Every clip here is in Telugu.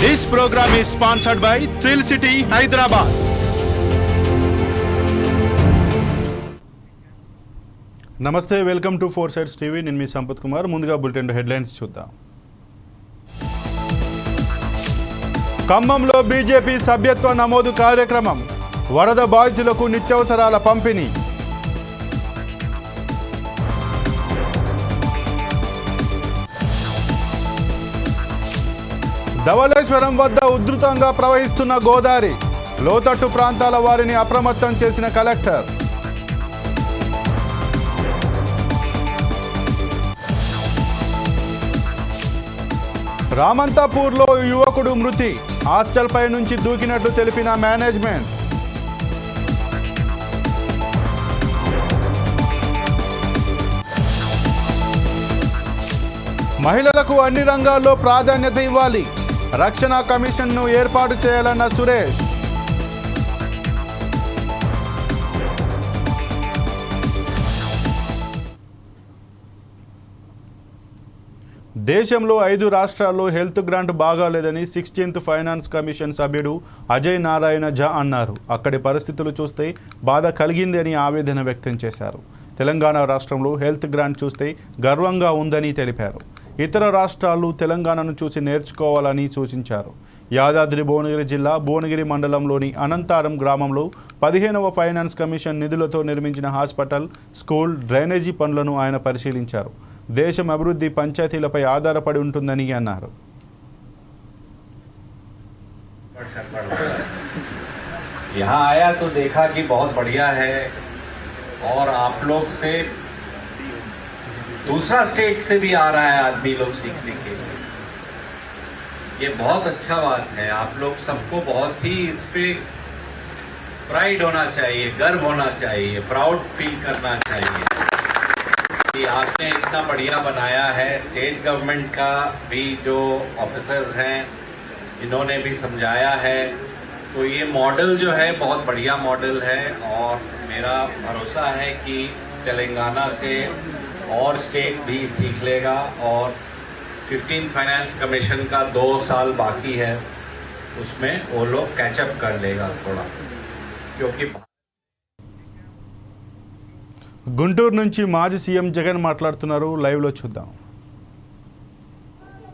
This program is sponsored by thrill city Hyderabad నమస్తే welcome to four sides TV నేను మీ సంపత్ కుమార్. ముందుగా బులెటిన్ హెడ్లైన్స్ చూద్దాం. ఖమ్మంలో బీజేపీ సభ్యత్వ నమోదు కార్యక్రమం. వరద బాధితులకు నిత్యావసరాల పంపిణీ. ధవళేశ్వరం వద్ద ఉధృతంగా ప్రవహిస్తున్న గోదావరి లోతట్టు ప్రాంతాల వారిని అప్రమత్తం చేసిన కలెక్టర్. రామంతాపూర్లో యువకుడు మృతి హాస్టల్పై నుంచి దూకినట్లు తెలిపిన మేనేజ్మెంట్. మహిళలకు అన్ని రంగాల్లో ప్రాధాన్యత ఇవ్వాలి. రక్షణ కమిషన్ను ఏర్పాటు చేయాలన్న సురేష్. దేశంలో ఐదు రాష్ట్రాల్లో హెల్త్ గ్రాంట్ బాగాలేదని సిక్స్టీన్త్ ఫైనాన్స్ కమిషన్ సభ్యుడు అజయ్ నారాయణ జా అన్నారు. అక్కడి పరిస్థితులు చూస్తే బాధ కలిగింది అని ఆవేదన వ్యక్తం చేశారు. తెలంగాణ రాష్ట్రంలో హెల్త్ గ్రాంట్ చూస్తే గర్వంగా ఉందని తెలిపారు. ఇతర రాష్ట్రాలు తెలంగాణను చూసి నేర్చుకోవాలని సూచించారు యాదాద్రి భువనగిరి జిల్లా భువనగిరి మండలంలోని అనంతారం గ్రామంలో పదిహేనవ ఫైనాన్స్ కమిషన్ నిధులతో నిర్మించిన హాస్పిటల్ స్కూల్ డ్రైనేజీ పనులను ఆయన పరిశీలించారు దేశం అభివృద్ధి పంచాయతీలపై ఆధారపడి ఉంటుందని అన్నారు यहाँ आया तो देखा कि बहुत बढ़िया है और आप लोग से दूसरा स्टेट से भी आ रहा है आदमी लोग सीखने के लिए। ये बहुत अच्छा बात है। आप लोग सबको बहुत ही इस पे प्राइड होना चाहिए, गर्व होना चाहिए प्राउड फील करना चाहिए। कि आपने इतना बढ़िया बनाया है। स्टेट गवर्नमेंट का भी जो ऑफिसर्स हैं, इन्होंने भी समझाया है। तो ये मॉडल जो है, बहुत बढ़िया मॉडल है। और मेरा भरोसा है कि तेलंगाना से और स्टेट भी सीख लेगा और फिफ्टीन फाइनेंस कमीशन का दो साल बाकी है उसमें वो लोग कैचअप कर लेगा थोड़ा क्योंकि గుంటూరు నుంచి మాజీ సీఎం జగన్ మాట్లాడుతున్నారు లైవ్లో చూద్దాం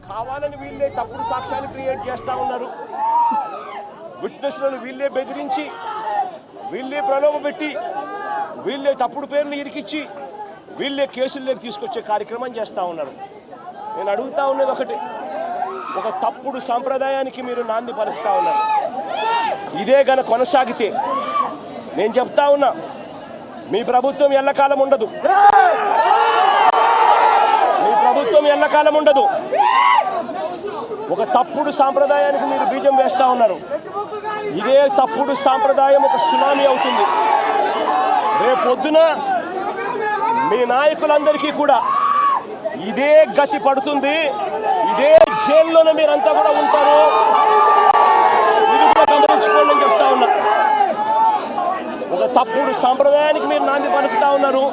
కావాలని వీళ్ళే తప్పుడు సాక్ష్యాన్ని క్రియేట్ చేస్తా ఉన్నారు విట్నెస్లను వీళ్ళే బెదిరించి వీళ్ళే ప్రలోభపెట్టి వీళ్ళే తప్పుడు పేర్లు ఇరికిచ్చి వీళ్ళే కేసుల్లోకి తీసుకొచ్చే కార్యక్రమం చేస్తూ ఉన్నారు. నేను అడుగుతా ఉన్నది ఒకటి. ఒక తప్పుడు సాంప్రదాయానికి మీరు నాంది పలుకుతా ఉన్నారు. ఇదే గన కొనసాగితే నేను చెప్తా ఉన్నా మీ ప్రభుత్వం ఎల్లకాలం ఉండదు. మీ ప్రభుత్వం ఎల్లకాలం ఉండదు. ఒక తప్పుడు సాంప్రదాయానికి మీరు బీజం వేస్తూ ఉన్నారు. ఇదే తప్పుడు సాంప్రదాయం ఒక సునామీ అవుతుంది. రేపొద్దున మీ నాయకులందరికీ కూడా ఇదే గతి పడుతుంది. ఇదే జైల్లోనే మీరంతా కూడా ఉంటారు. ఇది కూడా గమనించుకోండి అని చెప్తా ఉన్నా. ఒక తప్పుడు సాంప్రదాయానికి మీరు నాంది పలుకుతా ఉన్నారు.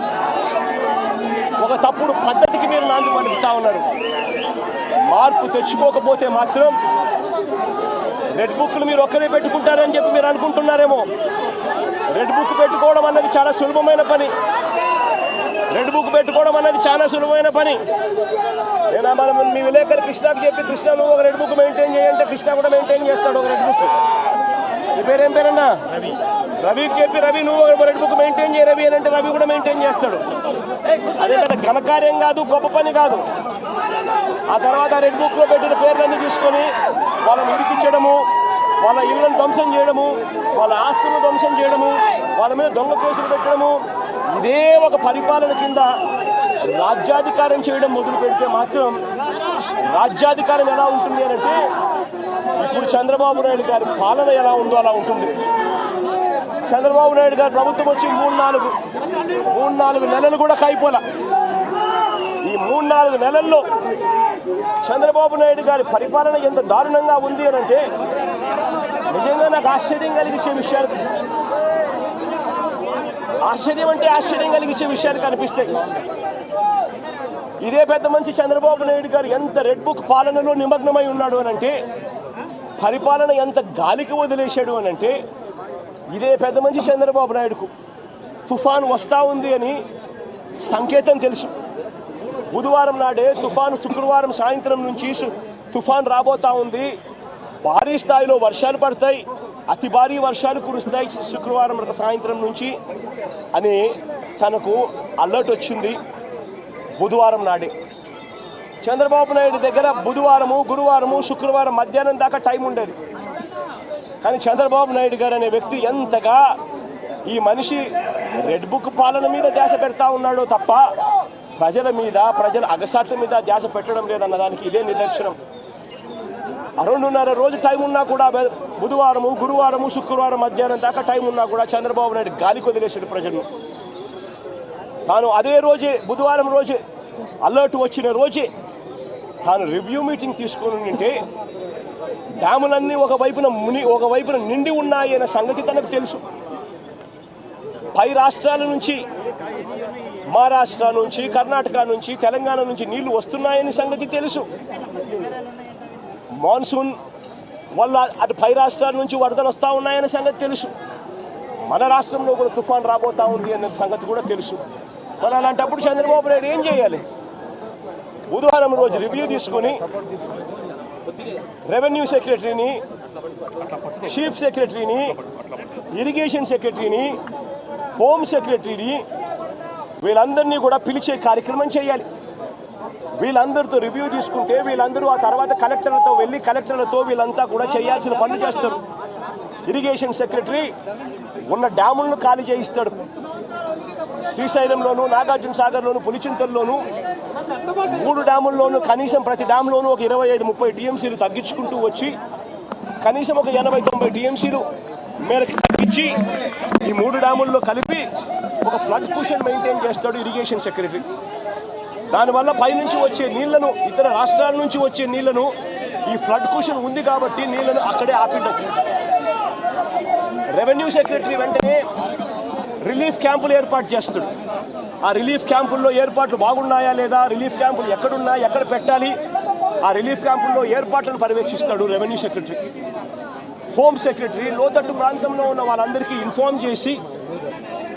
ఒక తప్పుడు పద్ధతికి మీరు నాంది పలుకుతా ఉన్నారు. మార్పు తెచ్చుకోకపోతే మాత్రం రెడ్ బుక్లు మీరు ఒక్కరే పెట్టుకుంటారని చెప్పి మీరు అనుకుంటున్నారేమో. రెడ్ బుక్ పెట్టుకోవడం అన్నది చాలా సులభమైన పని. రెడ్ బుక్ పెట్టుకోవడం అన్నది చాలా సులభమైన పని. నేను మనం మీ విలేకరు కృష్ణకు చెప్పి కృష్ణ నువ్వు ఒక రెడ్ బుక్ మెయింటైన్ చేయంటే కృష్ణ కూడా మెయింటైన్ చేస్తాడు ఒక రెడ్ బుక్. నీ పేరేం పేరన్నా? రవికి చెప్పి రవి నువ్వు ఒక రెడ్ బుక్ మెయింటైన్ చేయ రవి అని అంటే రవి కూడా మెయింటైన్ చేస్తాడు. అదే కదా ఘనకార్యం కాదు గొప్ప పని కాదు. ఆ తర్వాత రెడ్ బుక్లో పెట్టిన పేర్లన్నీ తీసుకొని వాళ్ళని ఇరికించడము వాళ్ళ ఇళ్ళను ధ్వంసం చేయడము వాళ్ళ ఆస్తులను ధ్వంసం చేయడము వాళ్ళ మీద దొంగ కేసులు పెట్టడము ఇదే ఒక పరిపాలన కింద రాజ్యాధికారం చేయడం మొదలు పెడితే మాత్రం రాజ్యాధికారం ఎలా ఉంటుంది అని అంటే ఇప్పుడు చంద్రబాబు నాయుడు గారి పాలన ఎలా ఉందో అలా ఉంటుంది. చంద్రబాబు నాయుడు గారు ప్రభుత్వం వచ్చి మూడు నాలుగు మూడు నాలుగు నెలలు కూడా కాయిపోలా. ఈ మూడు నాలుగు నెలల్లో చంద్రబాబు నాయుడు గారి పరిపాలన ఎంత దారుణంగా ఉంది అని అంటే నిజంగా నాకు ఆశ్చర్యం కలిగించే విషయాలు ఆశ్చర్యం అంటే ఆశ్చర్యం కలిగించే విషయాలు కనిపిస్తాయి. ఇదే పెద్ద మనిషి చంద్రబాబు నాయుడు గారు ఎంత రెడ్ బుక్ పాలనలో నిమగ్నమై ఉన్నాడు అని అంటే పరిపాలన ఎంత గాలికి వదిలేశాడు అని అంటే ఇదే పెద్ద మంచి చంద్రబాబు నాయుడుకు తుఫాన్ వస్తూ ఉంది అని సంకేతం తెలుసు. బుధవారం నాడే తుఫాను శుక్రవారం సాయంత్రం నుంచి తుఫాన్ రాబోతా ఉంది. భారీ స్థాయిలో వర్షాలు పడతాయి. అతి భారీ వర్షాలు కురుస్తాయి శుక్రవారం సాయంత్రం నుంచి అని తనకు అలర్ట్ వచ్చింది బుధవారం నాడే. చంద్రబాబు నాయుడు దగ్గర బుధవారము గురువారము శుక్రవారం మధ్యాహ్నం దాకా టైం ఉండేది. కానీ చంద్రబాబు నాయుడు గారు అనే వ్యక్తి ఎంతగా ఈ మనిషి రెడ్ బుక్ పాలన మీద ధ్యాస పెడతా ఉన్నాడో తప్ప ప్రజల మీద ప్రజల అగసాట్ల మీద ధ్యాస పెట్టడం లేదన్న దానికి ఇదే నిదర్శనం. రెండున్నర రోజు టైం ఉన్నా కూడా బుధవారము గురువారము శుక్రవారం మధ్యాహ్నం దాకా టైం ఉన్నా కూడా చంద్రబాబు నాయుడు గాలి కొదిలేసాడు ప్రజలను. తాను అదే రోజే బుధవారం రోజే అలర్ట్ వచ్చిన రోజే తాను రివ్యూ మీటింగ్ తీసుకుని ఉంటే డ్యాములన్నీ ఒక వైపున ముని ఒక వైపున నిండి ఉన్నాయి అనే సంగతి తనకు తెలుసు. పై రాష్ట్రాల నుంచి మహారాష్ట్ర నుంచి కర్ణాటక నుంచి తెలంగాణ నుంచి నీళ్ళు వస్తున్నాయని సంగతి తెలుసు. మాన్సూన్ వల్ల అటు పై రాష్ట్రాల నుంచి వరదలు వస్తూ ఉన్నాయనే సంగతి తెలుసు. మన రాష్ట్రంలో కూడా తుఫాన్ రాబోతా ఉంది అనే సంగతి కూడా తెలుసు. మరి అలాంటప్పుడు చంద్రబాబు నాయుడు ఏం చేయాలి? బుధవారం రోజు రివ్యూ తీసుకొని రెవెన్యూ సెక్రటరీని చీఫ్ సెక్రటరీని ఇరిగేషన్ సెక్రటరీని హోమ్ సెక్రటరీని వీళ్ళందరినీ కూడా పిలిచే కార్యక్రమం చేయాలి. వీళ్ళందరితో రివ్యూ తీసుకుంటే వీళ్ళందరూ ఆ తర్వాత కలెక్టర్లతో వెళ్ళి కలెక్టర్లతో వీళ్ళంతా కూడా చేయాల్సిన పనులు చేస్తారు. ఇరిగేషన్ సెక్రటరీ ఉన్న డ్యాములను ఖాళీ చేయిస్తాడు. శ్రీశైలంలోను నాగార్జున సాగర్లోను పులిచింతల్లోను మూడు డ్యాముల్లోనూ కనీసం ప్రతి డ్యామ్లోనూ ఒక ఇరవై ఐదు ముప్పై టీఎంసీలు తగ్గించుకుంటూ వచ్చి కనీసం ఒక ఎనభై తొంభై టీఎంసీలు మేరకు తగ్గించి ఈ మూడు డ్యాముల్లో కలిపి ఒక ఫ్లడ్ పొజిషన్ మెయింటైన్ చేస్తాడు ఇరిగేషన్ సెక్రటరీ దానివల్ల పైనుంచి వచ్చే నీళ్ళను ఇతర రాష్ట్రాల నుంచి వచ్చే నీళ్ళను ఈ ఫ్లడ్ కుషన్ ఉంది కాబట్టి నీళ్ళను అక్కడే ఆపిండొచ్చు రెవెన్యూ సెక్రటరీ వెంటనే రిలీఫ్ క్యాంపులు ఏర్పాటు చేస్తాడు. ఆ రిలీఫ్ క్యాంపుల్లో ఏర్పాట్లు బాగున్నాయా లేదా రిలీఫ్ క్యాంపులు ఎక్కడున్నాయి ఎక్కడ పెట్టాలి ఆ రిలీఫ్ క్యాంపుల్లో ఏర్పాట్లను పర్యవేక్షిస్తాడు రెవెన్యూ సెక్రటరీ. హోమ్ సెక్రటరీ లోతట్టు ప్రాంతంలో ఉన్న వాళ్ళందరికీ ఇన్ఫార్మ్ చేసి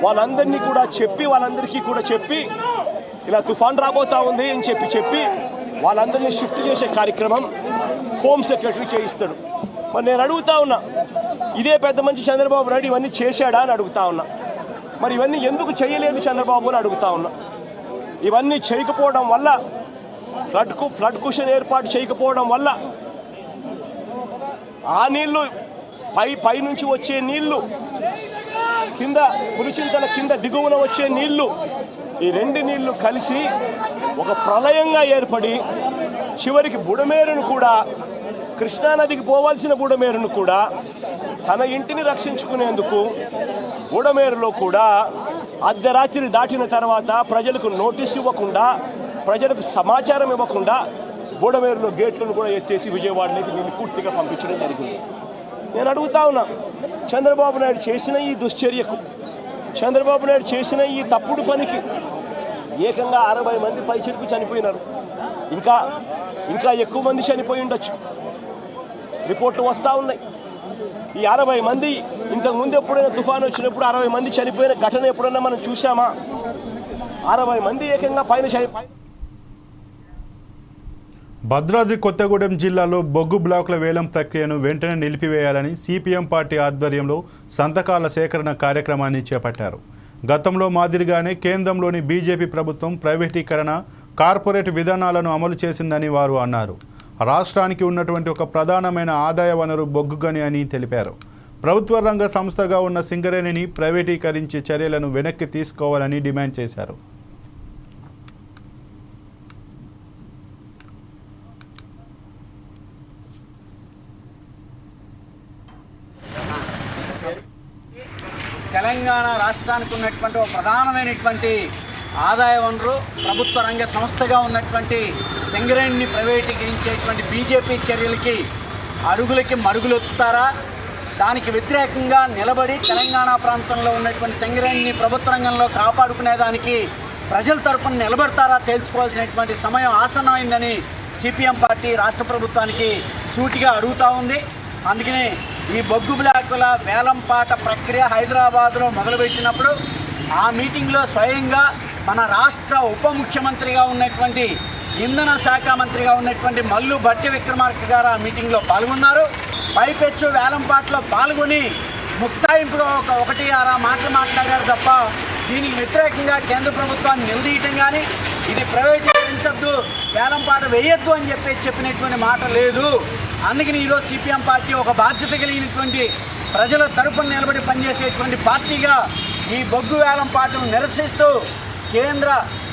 వాళ్ళందరినీ కూడా చెప్పి వాళ్ళందరికీ కూడా చెప్పి ఇలా తుఫాన్ రాబోతా ఉంది అని చెప్పి చెప్పి వాళ్ళందరినీ షిఫ్ట్ చేసే కార్యక్రమం హోమ్ సెక్రటరీ చేయిస్తాడు. మరి నేను అడుగుతా ఉన్నా ఇదే పెద్ద మంచి చంద్రబాబు నాయుడు ఇవన్నీ చేశాడా అని అడుగుతా ఉన్నా. మరి ఇవన్నీ ఎందుకు చేయలేదు చంద్రబాబు అని అడుగుతా ఉన్నా. ఇవన్నీ చేయకపోవడం వల్ల ఫ్లడ్కు ఫ్లడ్ కుషన్ ఏర్పాటు చేయకపోవడం వల్ల ఆ నీళ్ళు పై పై నుంచి వచ్చే నీళ్ళు కింద పులిచింతల కింద దిగువన వచ్చే నీళ్ళు ఈ రెండు నీళ్ళు కలిసి ఒక ప్రళయంగా ఏర్పడి చివరికి బుడమేరును కూడా కృష్ణానదికి పోవాల్సిన బుడమేరును కూడా తన ఇంటిని రక్షించుకునేందుకు బుడమేరులో కూడా అర్ధరాత్రి దాటిన తర్వాత ప్రజలకు నోటీస్ ఇవ్వకుండా ప్రజలకు సమాచారం ఇవ్వకుండా బుడమేరులో గేట్లను కూడా ఎత్తేసి విజయవాడలోకి నీళ్ళు పూర్తిగా పంపించడం జరిగింది. నేను అడుగుతా ఉన్నా చంద్రబాబు నాయుడు చేసిన ఈ దుశ్చర్యకు చంద్రబాబు నాయుడు చేసిన ఈ తప్పుడు పనికి ఏకంగా అరవై మంది పైచిలకు చనిపోయినారు. ఇంకా ఇంకా ఎక్కువ మంది చనిపోయి ఉండొచ్చు. రిపోర్ట్లు వస్తూ ఉన్నాయి. ఈ అరవై మంది ఇంతకు ముందు ఎప్పుడైనా తుఫాను వచ్చినప్పుడు అరవై మంది చనిపోయిన ఘటన ఎప్పుడైనా మనం చూసామా అరవై మంది ఏకంగా పైన చనిపోయి భద్రాద్రి కొత్తగూడెం జిల్లాలో బొగ్గు బ్లాకుల వేలం ప్రక్రియను వెంటనే నిలిపివేయాలని సిపిఎం పార్టీ ఆధ్వర్యంలో సంతకాల సేకరణ కార్యక్రమాన్ని చేపట్టారు. గతంలో మాదిరిగానే కేంద్రంలోని బీజేపీ ప్రభుత్వం ప్రైవేటీకరణ కార్పొరేట్ విధానాలను అమలు చేసిందని వారు అన్నారు. రాష్ట్రానికి ఉన్నటువంటి ఒక ప్రధానమైన ఆదాయ వనరు బొగ్గుగని అని తెలిపారు. ప్రభుత్వ రంగ సంస్థగా ఉన్న సింగరేణిని ప్రైవేటీకరించే చర్యలను వెనక్కి తీసుకోవాలని డిమాండ్ చేశారు. తెలంగాణ రాష్ట్రానికి ఉన్నటువంటి ఒక ప్రధానమైనటువంటి ఆదాయ వనరు ప్రభుత్వ రంగ సంస్థగా ఉన్నటువంటి సింగరేణిని ప్రైవేటీకరించేటువంటి బీజేపీ చర్యలకి అడుగులకి మడుగులొత్తుతారా? దానికి వ్యతిరేకంగా నిలబడి తెలంగాణ ప్రాంతంలో ఉన్నటువంటి సింగరేణిని ప్రభుత్వ రంగంలో కాపాడుకునేదానికి ప్రజల తరపున నిలబడతారా తేల్చుకోవాల్సినటువంటి సమయం ఆసన్నమైందని సిపిఎం పార్టీ రాష్ట్ర ప్రభుత్వానికి సూటిగా అడుగుతూ ఉంది. అందుకని ఈ బొగ్గు బ్లాకుల వేలంపాట ప్రక్రియ హైదరాబాద్లో మొదలుపెట్టినప్పుడు ఆ మీటింగ్లో స్వయంగా మన రాష్ట్ర ఉప ముఖ్యమంత్రిగా ఉన్నటువంటి ఇంధన శాఖ మంత్రిగా ఉన్నటువంటి మల్లు భట్టి విక్రమార్క గారు ఆ మీటింగ్లో పాల్గొన్నారు. పైపెచ్చు వేలంపాట్లో పాల్గొని ముక్తాయింపుగా ఒక ఒకటి ఆరా మాటలు మాట్లాడారు తప్ప దీనికి వ్యతిరేకంగా కేంద్ర ప్రభుత్వాన్ని నిలదీయటం కానీ ఇది ప్రైవేటీకరించద్దు వేలంపాట వేయొద్దు అని చెప్పి చెప్పినటువంటి మాట లేదు. అందుకని ఈరోజు సిపిఎం పార్టీ ఒక బాధ్యత కలిగినటువంటి ప్రజల తరపున నిలబడి పనిచేసేటువంటి పార్టీగా ఈ బొగ్గు వేలంపాటను నిరసిస్తూ కేంద్ర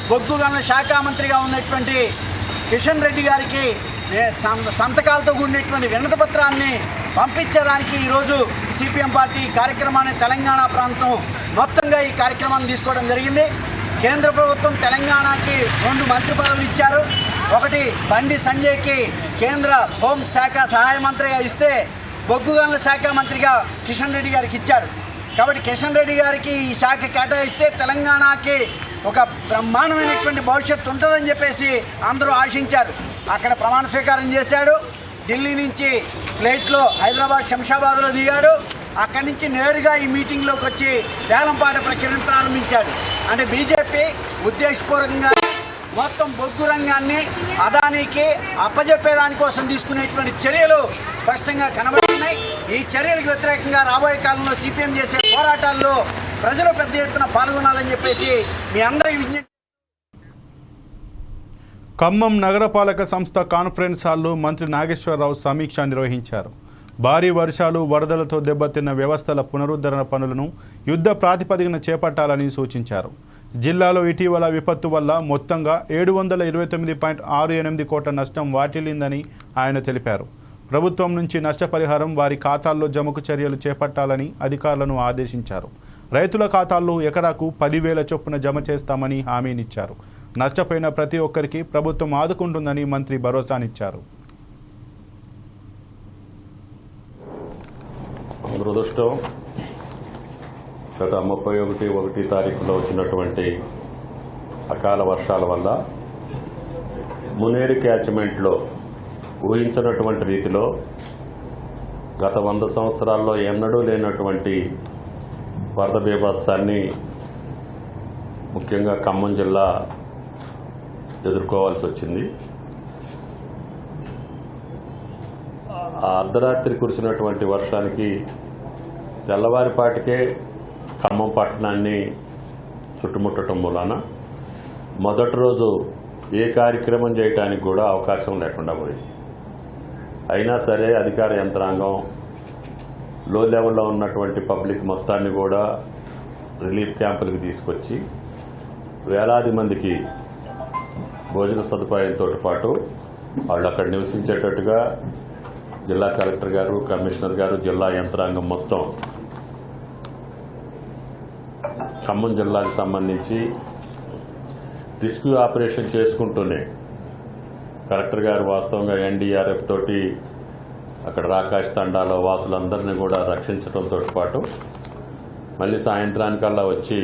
బొగ్గు గనుల శాఖ మంత్రిగా ఉన్నటువంటి కిషన్ రెడ్డి గారికి సంతకాలతో కూడినటువంటి వినతి పత్రాన్ని పంపించడానికి ఈరోజు సిపిఎం పార్టీ కార్యక్రమాన్ని తెలంగాణ ప్రాంతం మొత్తంగా ఈ కార్యక్రమాన్ని తీసుకోవడం జరిగింది. కేంద్ర ప్రభుత్వం తెలంగాణకి రెండు మంత్రి పదవులు ఇచ్చారు. ఒకటి బండి సంజయ్కి కేంద్ర హోం శాఖ సహాయ మంత్రిగా ఇస్తే బొగ్గు గనుల శాఖ మంత్రిగా కిషన్ రెడ్డి గారికి ఇచ్చారు కాబట్టి కిషన్ రెడ్డి గారికి ఈ శాఖ కేటాయిస్తే తెలంగాణకి ఒక బ్రహ్మాండమైనటువంటి భవిష్యత్తు ఉంటుందని చెప్పేసి అందరూ ఆశించారు. అక్కడ ప్రమాణ స్వీకారం చేశాడు. ఢిల్లీ నుంచి ఫ్లైట్లో హైదరాబాద్ శంషాబాద్లో దిగాడు. అక్కడి నుంచి నేరుగా ఈ మీటింగ్లోకి వచ్చి వేలంపాట ప్రక్రియను ప్రారంభించాడు. అంటే బీజేపీ ఉద్దేశపూర్వకంగా మొత్తం బొగ్గు రంగాన్ని అదానికి అప్పజెప్పేదానికోసం తీసుకునేటువంటి చర్యలు స్పష్టంగా కనబడుతున్నాయి. ఈ చర్యలకు వ్యతిరేకంగా రాబోయే కాలంలో సిపిఎం చేసే పోరాటాల్లో ప్రజలు పెద్ద ఎత్తున పాల్గొనాలని చెప్పేసి మీ అందరి విజ్ఞప్తి ఖమ్మం నగరపాలక సంస్థ కాన్ఫరెన్స్ హాల్లో మంత్రి నాగేశ్వరరావు సమీక్ష నిర్వహించారు. భారీ వర్షాలు వరదలతో దెబ్బతిన్న వ్యవస్థల పునరుద్ధరణ పనులను యుద్ధ ప్రాతిపదికన చేపట్టాలని సూచించారు. జిల్లాలో ఇటీవల విపత్తు వల్ల మొత్తంగా ఏడు వందల ఇరవై తొమ్మిది పాయింట్ ఆరు ఎనిమిది కోట్ల నష్టం వాటిల్లిందని ఆయన తెలిపారు. ప్రభుత్వం నుంచి నష్టపరిహారం వారి ఖాతాల్లో జమకు చర్యలు చేపట్టాలని అధికారులను ఆదేశించారు. రైతుల ఖాతాల్లో ఎకరాకు పదివేల చొప్పున జమ చేస్తామని హామీనిచ్చారు. నష్టపోయిన ప్రతి ఒక్కరికి ప్రభుత్వం ఆదుకుంటుందని మంత్రి భరోసానిచ్చారు. దురదృష్టం. గత ముప్పై ఒకటి ఒకటి తారీఖులో వచ్చినటువంటి అకాల వర్షాల వల్ల మునేరు క్యాచ్మెంట్లో ఊహించినటువంటి రీతిలో గత వంద సంవత్సరాల్లో ఎన్నడూ లేనటువంటి వరద బీభత్సాన్ని ముఖ్యంగా ఖమ్మం జిల్లా ఎదుర్కోవాల్సి వచ్చింది. ఆ అర్ధరాత్రి కురిసినటువంటి వర్షానికి తెల్లవారిపాటికే పట్టణాన్ని చుట్టుముట్టడం మూలాన మొదటి రోజు ఏ కార్యక్రమం చేయడానికి కూడా అవకాశం లేకుండా పోయింది. అయినా సరే అధికార యంత్రాంగం లో లెవెల్లో ఉన్నటువంటి పబ్లిక్ మొత్తాన్ని కూడా రిలీఫ్ క్యాంపులకు తీసుకొచ్చి వేలాది మందికి భోజన సదుపాయంతో పాటు వాళ్ళు అక్కడ నివసించేటట్టుగా జిల్లా కలెక్టర్ గారు కమిషనర్ గారు జిల్లా యంత్రాంగం మొత్తం ఖమ్మం జిల్లాకు సంబంధించి రెస్క్యూ ఆపరేషన్ చేసుకుంటూనే కలెక్టర్ గారు వాస్తవంగా ఎన్డీఆర్ఎఫ్ తోటి అక్కడ రాకాష్ తండాలో వాసులందరినీ కూడా రక్షించడంతో పాటు మళ్ళీ సాయంత్రానికల్లా వచ్చి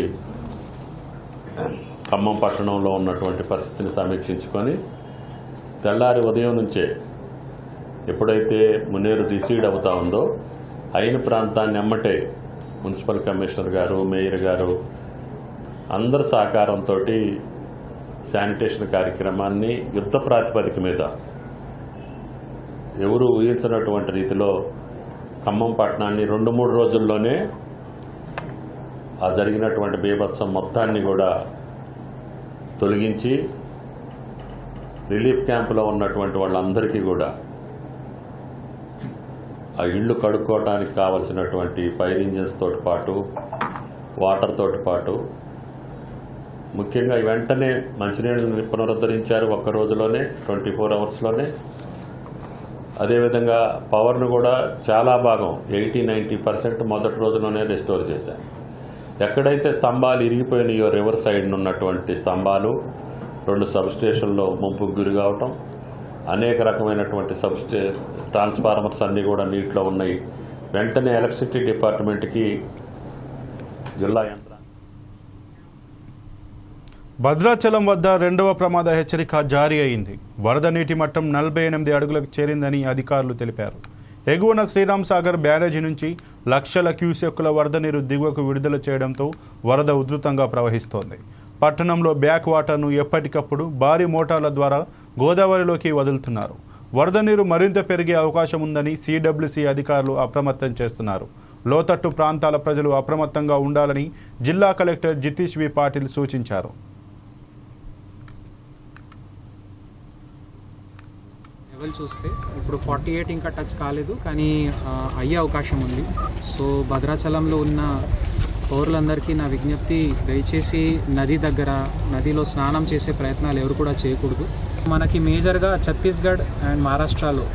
ఖమ్మం పట్టణంలో ఉన్నటువంటి పరిస్థితిని సమీక్షించుకొని తెల్లారి ఉదయం నుంచే ఎప్పుడైతే మునేరు రిసీడ్ అవుతా ఉందో అయిన ప్రాంతాన్ని ఎమ్మటే మున్సిపల్ కమిషనర్ గారు మేయర్ గారు అందరి సహకారంతో శానిటేషన్ కార్యక్రమాన్ని యుద్ధ ప్రాతిపదిక మీద ఎవరు ఊహించినటువంటి రీతిలో ఖమ్మం పట్టణాన్ని రెండు మూడు రోజుల్లోనే ఆ జరిగినటువంటి బీభత్సం మొత్తాన్ని కూడా తొలగించి రిలీఫ్ క్యాంపులో ఉన్నటువంటి వాళ్ళందరికీ కూడా ఆ ఇళ్ళు కడుక్కోవడానికి కావలసినటువంటి ఫైర్ ఇంజిన్స్ తోటి పాటు వాటర్ తోటి పాటు. ముఖ్యంగా వెంటనే మంచినీళ్ళని పునరుద్ధరించారు ఒక్క రోజులోనే ట్వంటీ ఫోర్ అవర్స్లోనే. అదేవిధంగా పవర్ను కూడా చాలా భాగం ఎయిటీ నైంటీ పర్సెంట్ మొదటి రోజులోనే రెస్టోర్ చేశారు. ఎక్కడైతే స్తంభాలు ఇరిగిపోయినాయో రివర్ సైడ్ ఉన్నటువంటి స్తంభాలు రెండు సబ్ స్టేషన్లో ముంపుకు గురి కావటం అనేక రకమైనటువంటి సబ్స్టే ట్రాన్స్ఫార్మర్స్ అన్నీ కూడా నీటిలో ఉన్నాయి. వెంటనే ఎలక్ట్రిసిటీ డిపార్ట్మెంట్కి జిల్లా భద్రాచలం వద్ద రెండవ ప్రమాద హెచ్చరిక జారీ అయింది. వరద నీటి మట్టం నలభై ఎనిమిది అడుగులకు చేరిందని అధికారులు తెలిపారు. ఎగువన శ్రీరామ్ సాగర్ బ్యారేజీ నుంచి లక్షల క్యూసెక్కుల వరద నీరు దిగువకు విడుదల చేయడంతో వరద ఉధృతంగా ప్రవహిస్తోంది. పట్టణంలో బ్యాక్ వాటర్ను ఎప్పటికప్పుడు భారీ మోటార్ల ద్వారా గోదావరిలోకి వదులుతున్నారు. వరద నీరు మరింత పెరిగే అవకాశం ఉందని సిడబ్ల్యూసీ అధికారులు అప్రమత్తం చేస్తున్నారు. లోతట్టు ప్రాంతాల ప్రజలు అప్రమత్తంగా ఉండాలని జిల్లా కలెక్టర్ జితీష్ వి పాటిల్ సూచించారు. లెవెల్ చూస్తే ఇప్పుడు ఫార్టీ ఎయిట్ ఇంకా టచ్ కాలేదు కానీ అయ్యే అవకాశం ఉంది. సో భద్రాచలంలో ఉన్న పౌరులందరికీ నా విజ్ఞప్తి దయచేసి నది దగ్గర నదిలో స్నానం చేసే ప్రయత్నాలు ఎవరు కూడా చేయకూడదు. మనకి మేజర్గా ఛత్తీస్గఢ్ అండ్ మహారాష్ట్రలో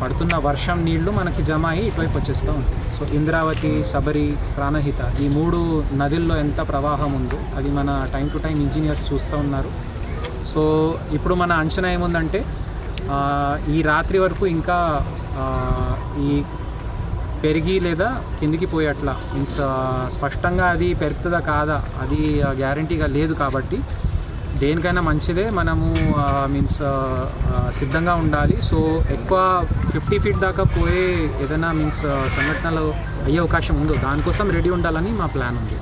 పడుతున్న వర్షం నీళ్ళు మనకి జమ అయ్యి ఇటువైపు వచ్చేస్తూ ఉంటాయి. సో ఇంద్రావతి సబరి ప్రాణహిత ఈ మూడు నదుల్లో ఎంత ప్రవాహం ఉందో అది మన టైం టు టైం ఇంజనీర్స్ చూస్తూ ఉన్నారు. సో ఇప్పుడు మన అంచనా ఏముందంటే ఈ రాత్రి వరకు ఇంకా ఈ పెరిగి లేదా కిందికి పోయేట్లా. మీన్స్ స్పష్టంగా అది పెరుగుతుందా కాదా? అది గ్యారంటీగా లేదు కాబట్టి దేనికైనా మంచిదే. మనము మీన్స్ సిద్ధంగా ఉండాలి. సో ఎక్కువ ఫిఫ్టీ ఫీట్ దాకా పోయే ఏదైనా మీన్స్ సంఘటనలు అయ్యే అవకాశం ఉందో దానికోసం రెడీ ఉండాలని మా ప్లాన్ ఉంది.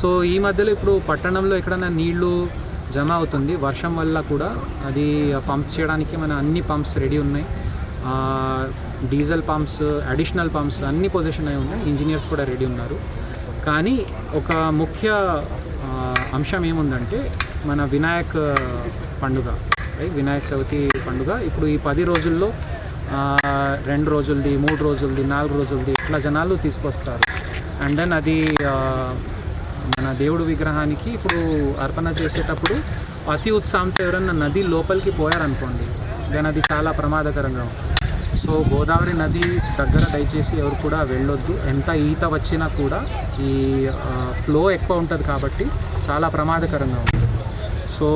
సో ఈ మధ్యలో ఇప్పుడు పట్టణంలో ఎక్కడైనా నీళ్ళు జమ అవుతుంది. వర్షం వల్ల కూడా అది పంప్ చేయడానికి మన అన్ని పంప్స్ రెడీ ఉన్నాయి. డీజిల్ పంప్స్ అడిషనల్ పంప్స్ అన్ని పొజిషన్ అయి ఉన్నాయి. ఇంజనీర్స్ కూడా రెడీ ఉన్నారు. కానీ ఒక ముఖ్య అంశం ఏముందంటే మన వినాయక్ పండుగ. వినాయక చవితి పండుగ. ఇప్పుడు ఈ పది రోజుల్లో రెండు రోజులది మూడు రోజులది నాలుగు రోజులది ఇట్లా జనాలు తీసుకొస్తారు. అండ్ దెన్ అది మన దేవుడు విగ్రహానికి ఇప్పుడు అర్పణ చేసేటప్పుడు అతి ఉత్సాహంతో ఎవరైనా నది లోపలికి పోయారనుకోండి దెన్ అది చాలా ప్రమాదకరంగా ఉంటుంది. సో గోదావరి నది దగ్గర దయచేసి ఎవరు కూడా వెళ్ళొద్దు. ఎంత ఈత వచ్చినా కూడా ఈ ఫ్లో ఎక్కువ ఉంటుంది కాబట్టి చాలా ప్రమాదకరంగా ఉంటుంది సో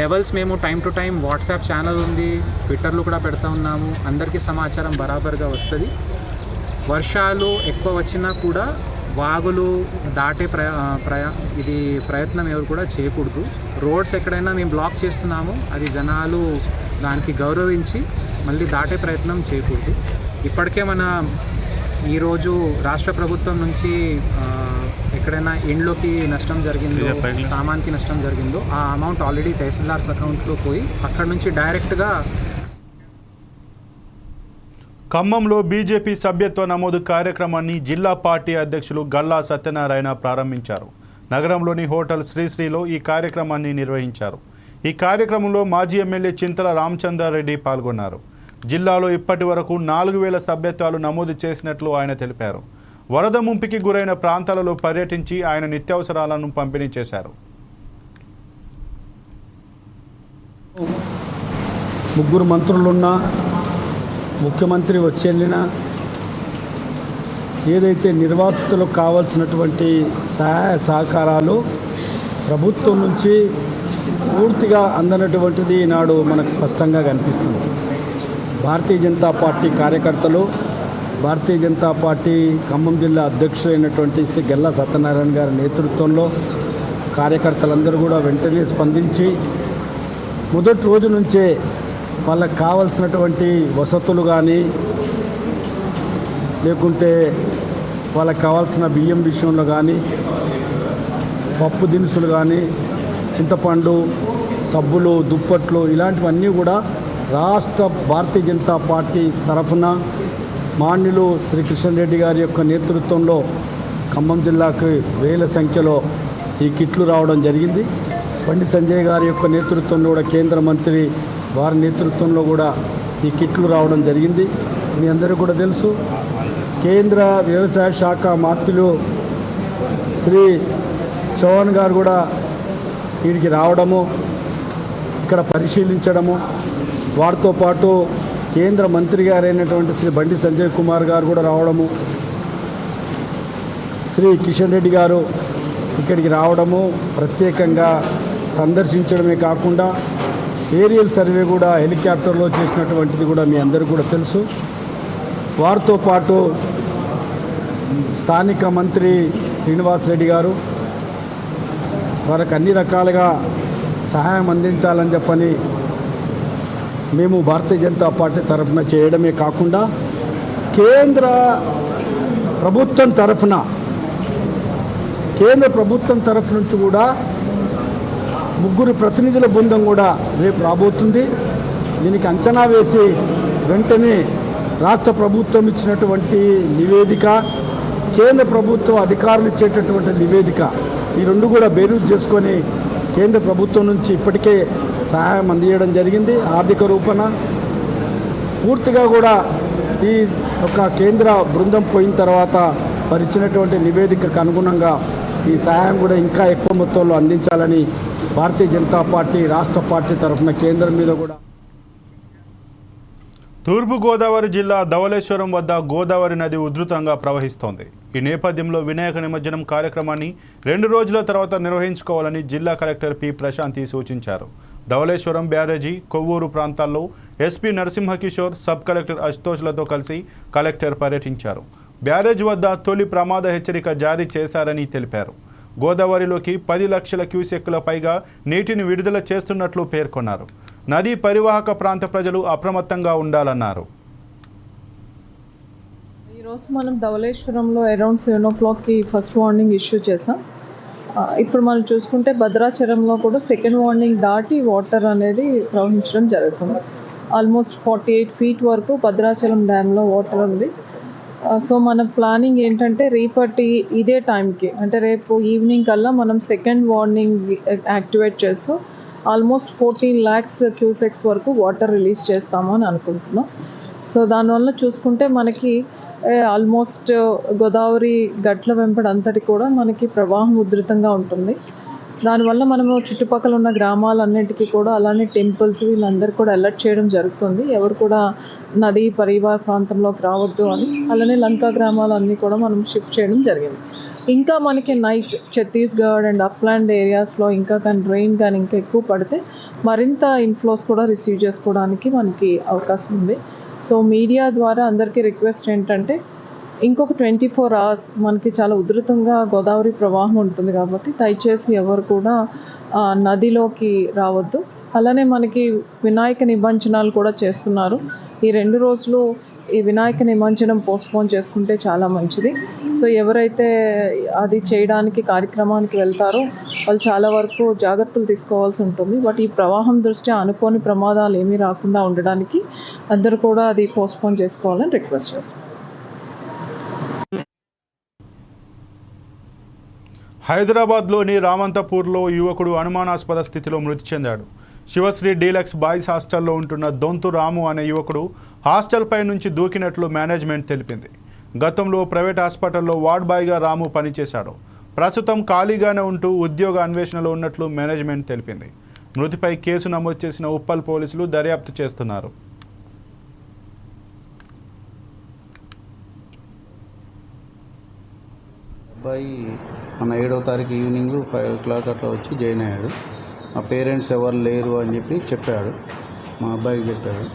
లెవెల్స్ మేము time to time WhatsApp channel ఉంది ట్విట్టర్లు కూడా పెడతా ఉన్నాము. అందరికీ సమాచారం బరాబర్గా వస్తుంది. వర్షాలు ఎక్కువ వచ్చినా కూడా వాగులు దాటే ప్రయా ప్రయా ఇది ప్రయత్నం ఎవరు కూడా చేయకూడదు. రోడ్స్ ఎక్కడైనా మేము బ్లాక్ చేస్తున్నాము. అది జనాలు దానికి గౌరవించి మళ్ళీ దాటే ప్రయత్నం చేయకూడదు. ఇప్పటికే మన ఈరోజు రాష్ట్ర ప్రభుత్వం నుంచి ఎక్కడైనా ఇండ్లోకి నష్టం జరిగిందో సామాన్కి నష్టం జరిగిందో ఆ అమౌంట్ ఆల్రెడీ తహసీల్దార్స్ అకౌంట్లో పోయి అక్కడ నుంచి డైరెక్ట్గా ఖమ్మంలో బీజేపీ సభ్యత్వ నమోదు కార్యక్రమాన్ని జిల్లా పార్టీ అధ్యక్షులు గల్లా సత్యనారాయణ ప్రారంభించారు. నగరంలోని హోటల్ శ్రీశ్రీలో ఈ కార్యక్రమాన్ని నిర్వహించారు. ఈ కార్యక్రమంలో మాజీ ఎమ్మెల్యే చింతల రామచంద్రారెడ్డి పాల్గొన్నారు. జిల్లాలో ఇప్పటి వరకు నాలుగు వేల సభ్యత్వాలు నమోదు చేసినట్లు ఆయన తెలిపారు. వరద ముంపుకి గురైన ప్రాంతాలలో పర్యటించి ఆయన నిత్యావసరాలను పంపిణీ చేశారు. ముగ్గురు మంత్రులున్నా ముఖ్యమంత్రి వచ్చి ఏదైతే నిర్వాసితులకు కావాల్సినటువంటి సహాయ సహకారాలు ప్రభుత్వం నుంచి పూర్తిగా అందనటువంటిది ఈనాడు మనకు స్పష్టంగా కనిపిస్తుంది. భారతీయ జనతా పార్టీ కార్యకర్తలు భారతీయ జనతా పార్టీ ఖమ్మం జిల్లా అధ్యక్షుడైనటువంటి శ్రీ గెల్లా సత్యనారాయణ గారి నేతృత్వంలో కార్యకర్తలందరూ కూడా వెంటనే స్పందించి మొదటి రోజు నుంచే వాళ్ళకి కావలసినటువంటి వసతులు కానీ లేకుంటే వాళ్ళకి కావాల్సిన బియ్యం విషయంలో కానీ పప్పు దినుసులు కానీ చింతపండు సబ్బులు దుప్పట్లు ఇలాంటివన్నీ కూడా రాష్ట్ర భారతీయ జనతా పార్టీ తరఫున మాన్యులు శ్రీ కిషన్ రెడ్డి గారి యొక్క నేతృత్వంలో ఖమ్మం జిల్లాకు వేల సంఖ్యలో ఈ కిట్లు రావడం జరిగింది. బండి సంజయ్ గారి యొక్క నేతృత్వంలో కూడా కేంద్ర మంత్రి వారి నేతృత్వంలో కూడా ఈ కిట్లు రావడం జరిగింది. మీ అందరూ కూడా తెలుసు కేంద్ర వ్యవసాయ శాఖ మంత్రులు శ్రీ చౌహాన్ గారు కూడా వీడికి రావడము ఇక్కడ పరిశీలించడము. వారితో పాటు కేంద్ర మంత్రి గారైనటువంటి శ్రీ బండి సంజయ్ కుమార్ గారు కూడా రావడము. శ్రీ కిషన్ రెడ్డి గారు ఇక్కడికి రావడము. ప్రత్యేకంగా సందర్శించడమే కాకుండా ఏరియల్ సర్వే కూడా హెలికాప్టర్లో చేసినటువంటిది కూడా మీ అందరూ కూడా తెలుసు. వారితో పాటు స్థానిక మంత్రి శ్రీనివాస్ రెడ్డి గారు వారికి అన్ని రకాలుగా సహాయం అందించాలని చెప్పని మేము భారతీయ జనతా పార్టీ తరఫున చేయడమే కాకుండా కేంద్ర ప్రభుత్వం తరఫున కేంద్ర ప్రభుత్వం తరఫు నుంచి కూడా ముగ్గురు ప్రతినిధుల బృందం కూడా రేపు రాబోతుంది. దీనికి అంచనా వేసి వెంటనే రాష్ట్ర ప్రభుత్వం ఇచ్చినటువంటి నివేదిక కేంద్ర ప్రభుత్వం అధికారులు ఇచ్చేటటువంటి నివేదిక ఈ రెండు కూడా బేరూజ్ చేసుకొని కేంద్ర ప్రభుత్వం నుంచి ఇప్పటికే సహాయం అందించడం జరిగింది. ఆర్థిక రూపణ పూర్తిగా కూడా ఈ ఒక కేంద్ర బృందం పోయిన తర్వాత వారు ఇచ్చినటువంటి నివేదికకు అనుగుణంగా ఈ సహాయం కూడా ఇంకా ఎక్కువ మొత్తంలో అందించాలని భారతీయ జనతా పార్టీ రాష్ట్ర పార్టీ తరఫున కేంద్రం మీద కూడా తూర్పుగోదావరి జిల్లా ధవళేశ్వరం వద్ద గోదావరి నది ఉధృతంగా ప్రవహిస్తోంది. ఈ నేపథ్యంలో వినాయక నిమజ్జనం కార్యక్రమాన్ని రెండు రోజుల తర్వాత నిర్వహించుకోవాలని జిల్లా కలెక్టర్ పి ప్రశాంతి సూచించారు. ధవళేశ్వరం బ్యారేజీ కొవ్వూరు ప్రాంతాల్లో ఎస్పీ నరసింహకిషోర్ సబ్ కలెక్టర్ అశుతోష్లతో కలిసి కలెక్టర్ పర్యటించారు. బ్యారేజ్ వద్ద తొలి ప్రమాద హెచ్చరిక జారీ చేశారని తెలిపారు. గోదావరిలోకి పది లక్షల క్యూసెక్కుల పైగా నీటిని విడుదల చేస్తున్నట్లు పేర్కొన్నారు. నదీ పరివాహక ప్రాంత ప్రజలు అప్రమత్తంగా ఉండాలన్నారు. ఈరోజు మనం ధవళేశ్వరంలో అరౌండ్ సెవెన్ ఓ క్లాక్కి ఫస్ట్ వార్నింగ్ ఇష్యూ చేసాం ఇప్పుడు మనం చూసుకుంటే భద్రాచలంలో కూడా సెకండ్ వార్నింగ్ దాటి వాటర్ అనేది ప్రవహించడం జరుగుతుంది. ఆల్మోస్ట్ ఫార్టీ ఎయిట్ ఫీట్ వరకు భద్రాచలం డ్యామ్లో వాటర్ ఉంది. సో మన ప్లానింగ్ ఏంటంటే రేపటి ఇదే టైంకి అంటే రేపు ఈవినింగ్ కల్లా మనం సెకండ్ వార్నింగ్ యాక్టివేట్ చేస్తూ ఆల్మోస్ట్ ఫోర్టీన్ ల్యాక్స్ క్యూసెక్స్ వరకు వాటర్ రిలీజ్ చేస్తాము అని అనుకుంటున్నాం. సో దానివల్ల చూసుకుంటే మనకి ఆల్మోస్ట్ గోదావరి గట్ల వెంపడి అంతటి కూడా మనకి ప్రవాహం ఉధృతంగా ఉంటుంది. దానివల్ల మనము చుట్టుపక్కల ఉన్న గ్రామాలన్నిటికీ కూడా అలానే టెంపుల్స్ వీళ్ళందరూ కూడా అలర్ట్ చేయడం జరుగుతుంది. ఎవరు కూడా నది పరివార ప్రాంతంలోకి రావద్దు అని. అలానే లంకా గ్రామాలన్నీ కూడా మనం షిఫ్ట్ చేయడం జరిగింది. ఇంకా మనకి నైట్ ఛత్తీస్గఢ్ అండ్ అప్లాండ్ ఏరియాస్లో ఇంకా కానీ రెయిన్ కానీ ఇంకా ఎక్కువ పడితే మరింత ఇన్ఫ్లోస్ కూడా రిసీవ్ చేసుకోవడానికి మనకి అవకాశం ఉంది. సో మీడియా ద్వారా అందరికీ రిక్వెస్ట్ ఏంటంటే ఇంకొక ట్వంటీ ఫోర్ అవర్స్ మనకి చాలా ఉధృతంగా గోదావరి ప్రవాహం ఉంటుంది కాబట్టి దయచేసి ఎవరు కూడా నదిలోకి రావద్దు. అలానే మనకి వినాయక నిబంధనలు కూడా చేస్తున్నారు. ఈ రెండు రోజులు ఈ వినాయక నిమజ్జనం పోస్ట్పోన్ చేసుకుంటే చాలా మంచిది. సో ఎవరైతే అది చేయడానికి కార్యక్రమానికి వెళ్తారో వాళ్ళు చాలా వరకు జాగ్రత్తలు తీసుకోవాల్సి ఉంటుంది. బట్ ఈ ప్రవాహం దృష్ట్యా అనుకోని ప్రమాదాలు ఏమీ రాకుండా ఉండడానికి అందరూ కూడా అది పోస్ట్పోన్ చేసుకోవాలని రిక్వెస్ట్ చేస్తాం హైదరాబాద్లోని రామంతపూర్లో యువకుడు అనుమానాస్పద స్థితిలో మృతి చెందాడు. శివశ్రీ డీలక్స్ బాయ్స్ హాస్టల్లో ఉంటున్న దొంతు రాము అనే యువకుడు హాస్టల్పై నుంచి దూకినట్లు మేనేజ్మెంట్ తెలిపింది. గతంలో ప్రైవేట్ హాస్పిటల్లో వార్డ్ బాయ్గా రాము పనిచేశాడు. ప్రస్తుతం ఖాళీగానే ఉంటూ ఉద్యోగ అన్వేషణలో ఉన్నట్లు మేనేజ్మెంట్ తెలిపింది. మృతిపై కేసు నమోదు చేసిన ఉప్పల్ పోలీసులు దర్యాప్తు చేస్తున్నారు. అబ్బాయి మన ఏడవ తారీఖు ఈవినింగ్ ఫైవ్ ఓ క్లాక్ అట్లా వచ్చి జాయిన్ అయ్యాడు. మా పేరెంట్స్ ఎవరు లేరు అని చెప్పి చెప్పాడు. మా అబ్బాయికి చెప్పాడు.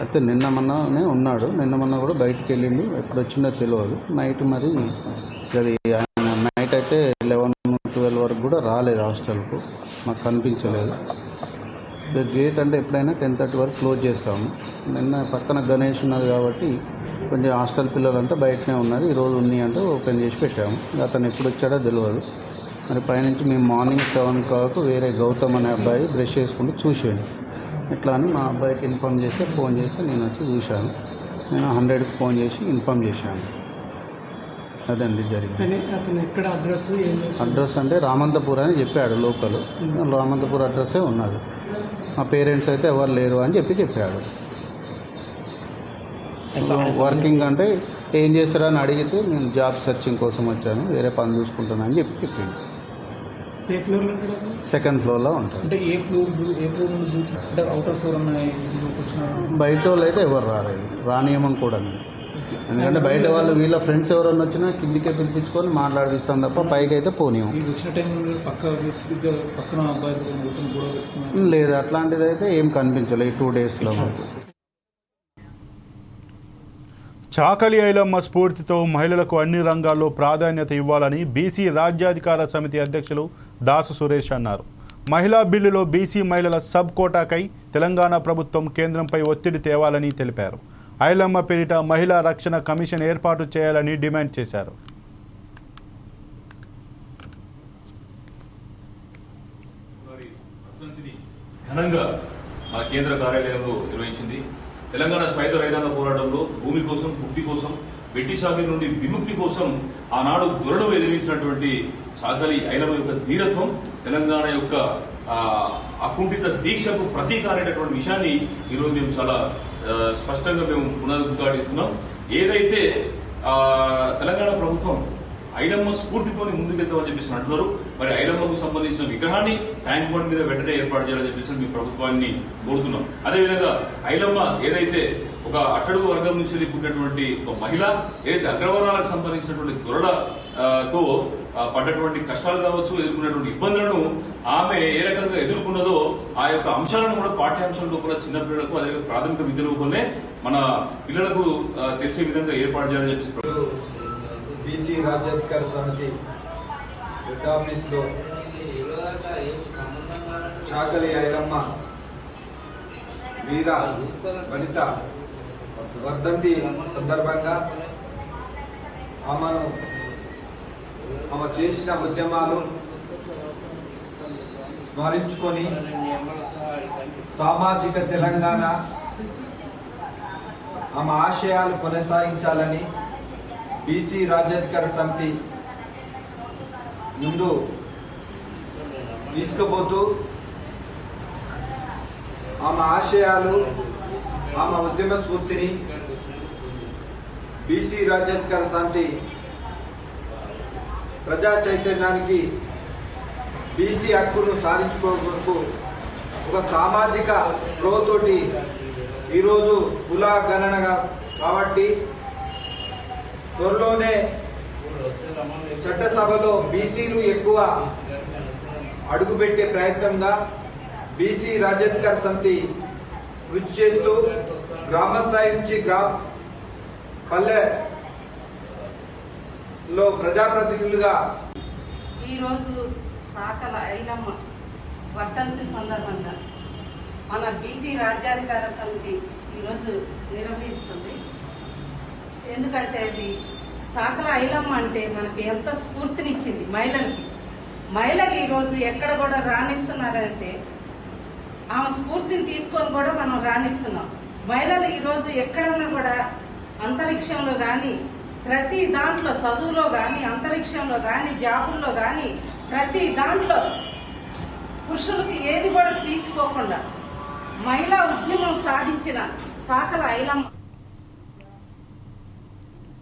అయితే నిన్న మొన్ననే ఉన్నాడు. నిన్న మొన్న కూడా బయటికి వెళ్ళిండు. ఎప్పుడు వచ్చిందో తెలియదు నైట్ మరి అది ఆయన నైట్ అయితే లెవెన్ ట్వెల్వ్ వరకు కూడా రాలేదు హాస్టల్కు. మాకు కనిపించలేదు. గేట్ అంటే ఎప్పుడైనా టెన్ థర్టీ వరకు క్లోజ్ చేస్తాము. నిన్న పక్కన గణేష్ ఉన్నది కాబట్టి కొంచెం హాస్టల్ పిల్లలంతా బయటనే ఉన్నారు. ఈరోజు ఉన్నాయి అంటే ఓపెన్ చేసి పెట్టాము. అతను ఎప్పుడు వచ్చాడో తెలియదు మరి పైనుంచి మేము మార్నింగ్ సెవెన్ కాకు వేరే గౌతమ్ అనే అబ్బాయి బ్రష్ చేసుకుంటూ చూసాను ఇట్లా అని మా అబ్బాయికి ఇన్ఫామ్ చేస్తే ఫోన్ చేస్తే నేను వచ్చి చూశాను. నేను హండ్రెడ్కి ఫోన్ చేసి ఇన్ఫామ్ చేశాను. అదండి జరిగింది. అతను ఎక్కడ అడ్రస్? అడ్రస్ అంటే రామంతపూర్ అని చెప్పాడు లోకల్. రామంతపూర్ అడ్రస్సే ఉన్నది. మా పేరెంట్స్ అయితే ఎవరు లేరు అని చెప్పి చెప్పాడు. వర్కింగ్ అంటే ఏం చేస్తారని అడిగితే నేను జాబ్ సెర్చింగ్ కోసం వచ్చాను వేరే పని చూసుకుంటాను అని చెప్పి చెప్పింది ఏ ఫ్లోర్లో? సెకండ్ ఫ్లోర్లో ఉంటాను అంటే ఏ ఫ్లోర్ దూ- ఏ ఫ్లోర్ నుండి దూ- అంటే బయట వాళ్ళు అయితే ఎవరు రాలేదు. రానియమని కూడా. ఎందుకంటే బయట వాళ్ళు వీళ్ళ ఫ్రెండ్స్ ఎవరన్నా వచ్చినా కిందికే పిలిపించుకొని మాట్లాడిస్తాం తప్ప పైకి అయితే పోనీయం. లేదు అట్లాంటిది అయితే ఏం కనిపించలేదు ఈ టూ డేస్లో మాకు చాకలి ఐలమ్మ స్ఫూర్తితో మహిళలకు అన్ని రంగాల్లో ప్రాధాన్యత ఇవ్వాలని బీసీ రాజ్యాధికార సమితి అధ్యక్షులు దాసు సురేష్ అన్నారు. మహిళా బిల్లులో బీసీ మహిళల సబ్ కోటాకై తెలంగాణ ప్రభుత్వం కేంద్రంపై ఒత్తిడి తేవాలని తెలిపారు. ఐలమ్మ పేరిట మహిళా రక్షణ కమిషన్ ఏర్పాటు చేయాలని డిమాండ్ చేశారు. ఘనంగా మా కేంద్ర కార్యాలయంలో నిర్వహించింది తెలంగాణ సాయుధ రైతాంగ పోరాటంలో భూమి కోసం ముక్తి కోసం వెట్టి చాకరి నుండి విముక్తి కోసం ఆనాడు దురడు ఎదిరించినటువంటి చాకలి ఐలవ యొక్క ధీరత్వం తెలంగాణ యొక్క అకుంఠిత దీక్షకు ప్రతీక అనేటటువంటి విషయాన్ని ఈరోజు మేము చాలా స్పష్టంగా మేము పునరుద్ఘాటిస్తున్నాం. ఏదైతే తెలంగాణ ప్రభుత్వం ఐలమ్మ స్ఫూర్తితోని ముందుకెళ్తామని చెప్పేసి అంటున్నారు. మరి ఐలమ్మకు సంబంధించిన విగ్రహాన్ని ట్యాంక్ బండ్ మీద వెంటనే ఏర్పాటు చేయాలని చెప్పేసి మీ ప్రభుత్వాన్ని కోరుతున్నాం. అదేవిధంగా ఐలమ్మ ఏదైతే ఒక అట్టడుగు వర్గం నుంచి పుట్టినటువంటి ఒక మహిళ ఏదైతే అగ్రవర్ణాలకు సంబంధించినటువంటి త్వరల తో పడ్డటువంటి కష్టాలు కావచ్చు ఎదుర్కొన్నటువంటి ఇబ్బందులను ఆమె ఏ రకంగా ఎదుర్కొన్నదో ఆ యొక్క అంశాలను కూడా పాఠ్యాంశం లోపల చిన్న పిల్లలకు అదే ప్రాథమిక విద్య లోపలనే మన పిల్లలకు తెలిసే విధంగా ఏర్పాటు చేయాలని చెప్పేసి బీసీ రాజ్యాధికార సమితి హెడ్ ఆఫీస్లో చాకలి ఐరమ్మ వీర వనిత వర్ధంతి సందర్భంగా ఆమెను ఆమె చేసిన ఉద్యమాలు స్మరించుకొని సామాజిక తెలంగాణ ఆమె ఆశయాలు కొనసాగించాలని బీసీ రాజ్యాధికార సమితి ముందు తీసుకుపోతూ ఆమె ఆశయాలు ఆమె ఉద్యమ స్ఫూర్తిని బీసీ రాజ్యాధికార సమితి ప్రజా చైతన్యానికి బీసీ హక్కును సాధించుకోవడానికి ఒక సామాజిక స్పృహతోటి ఈరోజు కుల గణనగా కాబట్టి త్వరలోనే చట్టసభలో బీసీలు ఎక్కువ అడుగుపెట్టే ప్రయత్నంగా బీసీ రాజ్యాధికార సమితి కృషి చేస్తూ గ్రామ స్థాయి నుంచి గ్రా పల్లెలో ప్రజాప్రతినిధులుగా ఈరోజు సాకల ఐలమ్మ వర్ధంతి సందర్భంగా మన బీసీ రాజ్యాధికార సమితి ఈరోజు నిర్వహిస్తుంది. ఎందుకంటే అది సాకల ఐలమ్మ అంటే మనకి ఎంతో స్ఫూర్తినిచ్చింది మహిళలకి. మహిళకి ఈరోజు ఎక్కడ కూడా రాణిస్తున్నారంటే ఆమె స్ఫూర్తిని తీసుకొని కూడా మనం రాణిస్తున్నాం. మహిళలు ఈరోజు ఎక్కడన్నా కూడా అంతరిక్షంలో కానీ ప్రతి దాంట్లో చదువులో కానీ అంతరిక్షంలో కానీ జాబుల్లో కానీ ప్రతి దాంట్లో పురుషులకి ఏది కూడా తీసుకోకుండా మహిళా ఉద్యమం సాధించిన సాకల ఐలమ్మ